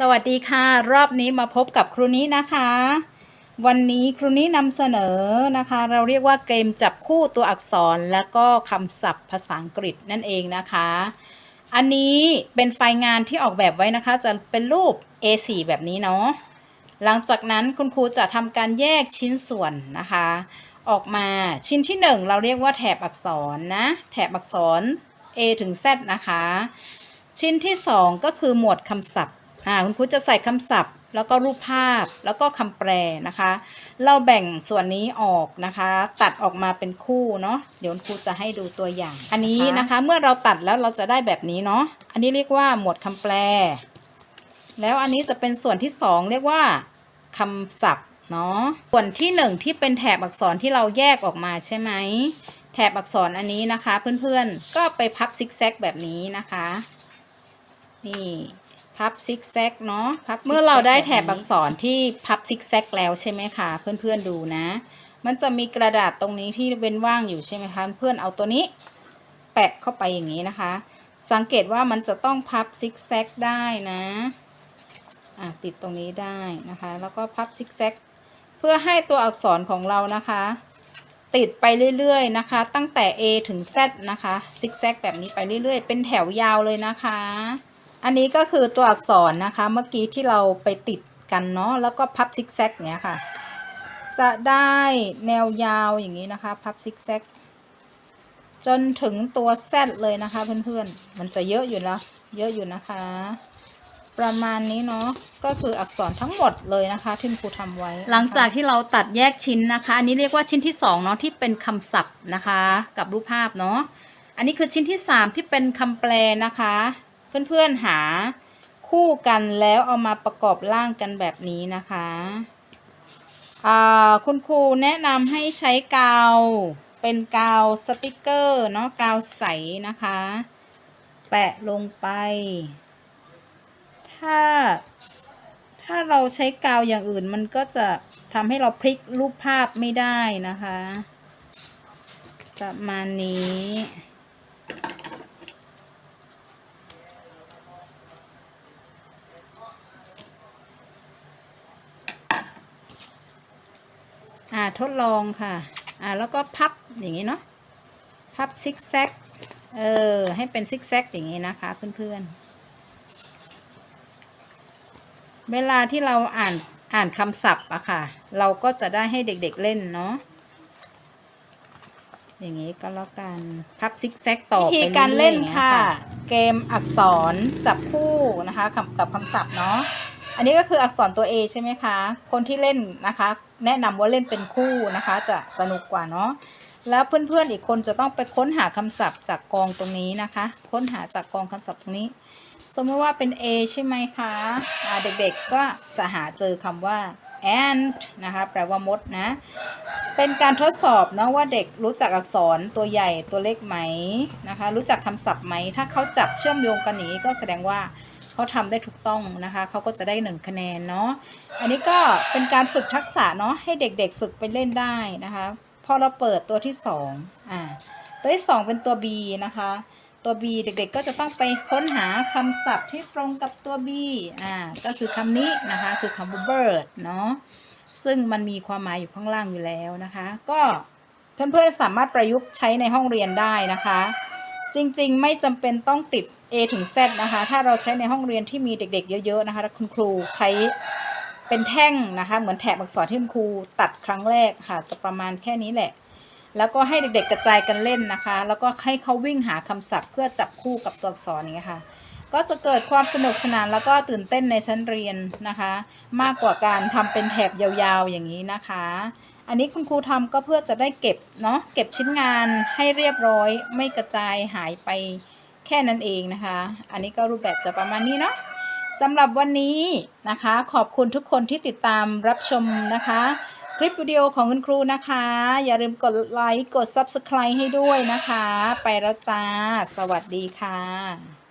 สวัสดีค่ะ รอบนี้มาพบกับครูนี้นะคะ วันนี้ครูนี้นำเสนอนะคะ เราเรียกว่าเกมจับคู่ตัวอักษรและก็คำศัพท์ภาษาอังกฤษนั่นเองนะคะ อันนี้เป็นไฟล์งานที่ออกแบบไว้นะคะ จะเป็นรูป A4 แบบนี้เนาะหลังจากนั้นคุณครูจะทำการแยกชิ้นส่วนนะคะ ออกมาชิ้นที่ 1 เราเรียกว่าแถบอักษรนะแถบอักษร A ถึง Z นะคะ ชิ้นที่ 2 ก็คือหมวดคำศัพท์ อ่าคุณครูจะใส่คำศัพท์ แล้วก็รูปภาพแล้วก็คำแปลนะคะ เราแบ่งส่วนนี้ออกนะคะ ตัดออกมาเป็นคู่เนาะเดี๋ยวคุณครูจะให้ดูตัวอย่าง อันนี้นะคะเมื่อเราตัดแล้วเราจะได้แบบนี้เนาะอันนี้เรียกว่าหมวดคำแปล แล้วอันนี้จะเป็นส่วนที่2เรียกว่าคำศัพท์เนาะส่วนที่1ที่เป็นแถบอักษรที่เราแยกออกมาใช่ไหมแถบอักษรอันนี้นะคะ เพื่อนๆก็ไปพับซิกแซกแบบนี้นะคะ นี่ พับซิกแซกเนาะพับเมื่อเราได้แถบอักษรที่พับซิกแซกแล้วใช่ไหมคะเพื่อนๆดูนะ มันจะมีกระดาษตรงนี้ที่เป็นว่างอยู่ใช่ไหมคะเพื่อนเอาตัวนี้ แปะเข้าไปอย่างนี้นะคะ สังเกตว่ามันจะต้องพับซิกแซกได้นะอะติดตรงนี้ได้นะคะ แล้วก็พับซิกแซกเพื่อให้ตัวอักษรของเรานะคะ ติดไปเรื่อยๆนะคะ ตั้งแต่ A ถึง Z นะคะซิกแซกแบบนี้ไปเรื่อยๆ เป็นแถวยาวเลยนะคะ อันนี้ก็คือตัวอักษรนะคะเมื่อกี้ที่เราไปติดกันเนาะแล้วก็พับซิกแซกเนี้ยค่ะ จะได้แนวยาวอย่างนี้นะคะ พับซิกแซกจนถึงตัว Z เลยนะคะเพื่อนๆ มันจะเยอะอยู่แล้ว เยอะอยู่นะคะ ประมาณนี้เนาะก็คืออักษรทั้งหมดเลยนะคะที่ครูทำไว้ หลังจากที่เราตัดแยกชิ้นนะคะ อันนี้เรียกว่าชิ้นที่2เนาะที่เป็นคำศัพท์นะคะ กับรูปภาพเนาะอันนี้คือชิ้นที่ 3 ที่เป็นคำแปลนะคะ เพื่อนๆหาคู่กันแล้วเอามาประกอบร่างกันแบบนี้นะคะคุณครูแนะนำให้ใช้กาวเป็นกาวสติกเกอร์เนาะกาวใสนะคะ แปะลงไป ถ้า ถ้าเราใช้กาวอย่างอื่นมันก็จะทำให้เราพลิกรูปภาพไม่ได้นะคะ ประมาณนี้ ทดลองค่ะ อ่าแล้วก็พับอย่างนี้เนาะ พับซิกแซก เออ ให้เป็นซิกแซกอย่างนี้นะคะ เพื่อนๆ เวลาที่เราอ่านอ่านคำศัพท์อะค่ะ เราก็จะได้ให้เด็กๆเล่นเนาะ อย่างนี้ก็แล้วกัน พับซิกแซกต่อวิไปธีเรื่อยๆการเล่นอย่างงี้ยค่ะ เกมอักษรจับคู่นะคะกับกับคำศัพท์เนาะ อันนี้ก็คืออักษรตัว A ใช่ไหมคะ คนที่เล่นนะคะ แนะนำว่าเล่นเป็นคู่นะคะ จะสนุกกว่าเนาะ แล้วเพื่อนๆอีกคนจะต้องไปค้นหาคำศัพท์จากกองตรงนี้นะคะ ค้นหาจากกองคำศัพท์ตรงนี้ สมมติว่าเป็น A ใช่ไหมคะอ่าเด็กๆก็จะหาเจอคำว่า ant นะคะ แปลว่ามดนะ เป็นการทดสอบนะว่าเด็กรู้จักอักษรตัวใหญ่ตัวเล็กไหมนะคะ รู้จักคำศัพท์ไหม ถ้าเขาจับเชื่อมโยงกันนี้ก็แสดงว่า เขาทำได้ถูกต้องนะคะเขาก็จะได้หนึ่งคะแนนเนาะอันนี้ก็เป็นการฝึกทักษะเนาะให้เด็กๆ ฝึกไปเล่นได้นะคะพอเราเปิดตัวที่สองอ่าตัวที่สองเป็นตัว B นะคะตัว B เด็กๆ ก็จะต้องไปค้นหาคำศัพท์ที่ตรงกับตัว B อ่า ก็คือคำนี้นะคะ คือคำว่า bird เนาะ ซึ่งมันมีความหมายอยู่ข้างล่างอยู่แล้วนะคะ ก็เพื่อนๆ สามารถประยุกต์ใช้ในห้องเรียนได้นะคะ จริงๆ ไม่จำเป็นต้องติด A ถึง Z นะคะ ถ้าเราใช้ในห้องเรียนที่มีเด็ก ๆ เยอะ ๆ นะคะแล้วคุณครูใช้เป็นแท่งนะคะ เหมือนแถบอักษรที่คุณครูตัดครั้งแรกค่ะ จะประมาณแค่นี้แหละ แล้วก็ให้เด็กๆกระจายกันเล่นนะคะ แล้วก็ให้เขาวิ่งหาคำศัพท์เพื่อจับคู่กับตัวอักษรนี้ค่ะ ก็จะเกิดความสนุกสนานแล้วก็ตื่นเต้นในชั้นเรียนนะคะ มากกว่าการทำเป็นแถบยาวๆอย่างนี้นะคะ อันนี้คุณครูทำก็เพื่อจะได้เก็บเนาะเก็บชิ้นงานให้เรียบร้อย ไม่กระจายหายไปแค่นั้นเองนะคะ อันนี้ก็รูปแบบจะประมาณนี้เนาะสำหรับวันนี้นะคะ ขอบคุณทุกคนที่ติดตามรับชมนะคะ คลิปวิดีโอของคุณครูนะคะ อย่าลืมกดไลค์กด Subscribe ให้ด้วยนะคะ ไปแล้วจ้า สวัสดีค่ะ